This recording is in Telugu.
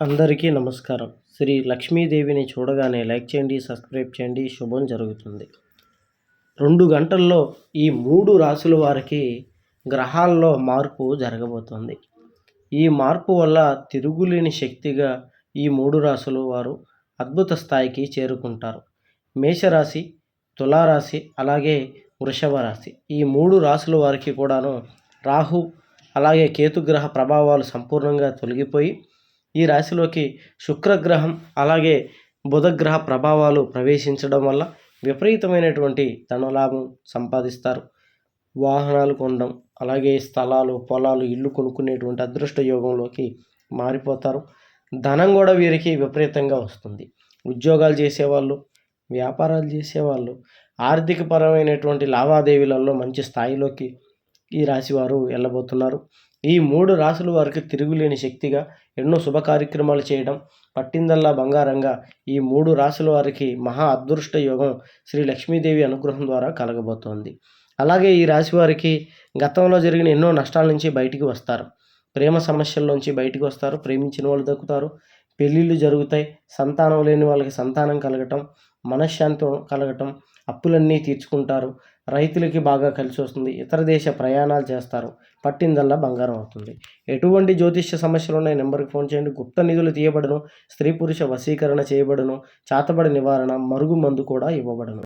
అందరికీ నమస్కారం. శ్రీ లక్ష్మీదేవిని చూడగానే లైక్ చేయండి సబ్స్క్రైబ్ చేయండి. శుభం జరుగుతుంది. రెండు గంటల్లో ఈ మూడు రాసుల వారికి గ్రహాల్లో మార్పు జరగబోతోంది. ఈ మార్పు వల్ల తిరుగులేని శక్తిగా ఈ మూడు రాసులు వారు అద్భుత స్థాయికి చేరుకుంటారు. మేషరాశి తులారాశి అలాగే వృషభ రాశి ఈ మూడు రాసుల వారికి కూడాను రాహు అలాగే కేతుగ్రహ ప్రభావాలు సంపూర్ణంగా తొలగిపోయి ఈ రాశిలోకి శుక్రగ్రహం అలాగే బుధగ్రహ ప్రభావాలు ప్రవేశించడం వల్ల విపరీతమైనటువంటి ధనలాభం సంపాదిస్తారు. వాహనాలు కొనడం అలాగే స్థలాలు పొలాలు ఇల్లు కొనుక్కునేటువంటి అదృష్ట యోగంలోకి మారిపోతారు. ధనం కూడా వీరికి విపరీతంగా వస్తుంది. ఉద్యోగాలు చేసేవాళ్ళు వ్యాపారాలు చేసేవాళ్ళు ఆర్థికపరమైనటువంటి లావాదేవీలలో మంచి స్థాయిలోకి ఈ రాశి వారు వెళ్ళబోతున్నారు ఈ మూడు రాసుల వారికి తిరుగులేని శక్తిగా ఎన్నో శుభ కార్యక్రమాలు చేయడం పట్టిందల్లా బంగారంగా ఈ మూడు రాసుల వారికి మహా అదృష్ట యోగం శ్రీ లక్ష్మీదేవి అనుగ్రహం ద్వారా కలగబోతోంది. అలాగే ఈ రాశి వారికి గతంలో జరిగిన ఎన్నో నష్టాల నుంచి బయటికి వస్తారు. ప్రేమ సమస్యల్లోంచి బయటికి వస్తారు. ప్రేమించిన వాళ్ళు దక్కుతారు. పెళ్ళిళ్ళు జరుగుతాయి. సంతానం లేని వాళ్ళకి సంతానం కలగటం మనశ్శాంతి కలగటం అప్పులన్నీ తీర్చుకుంటారు. రైతులకి బాగా కలిసి వస్తుంది. ఇతర దేశ ప్రయాణాలు చేస్తారు. పట్టిందల్లా బంగారం అవుతుంది. ఎటువంటి జ్యోతిష్య సమస్యలు ఉన్నాయి? నెంబర్కి ఫోన్ చేయండి. గుప్త నిధులు తీయబడను. స్త్రీ పురుష వశీకరణ చేయబడను. చాతబడి నివారణ. మరుగు మందు కూడా ఇవ్వబడను.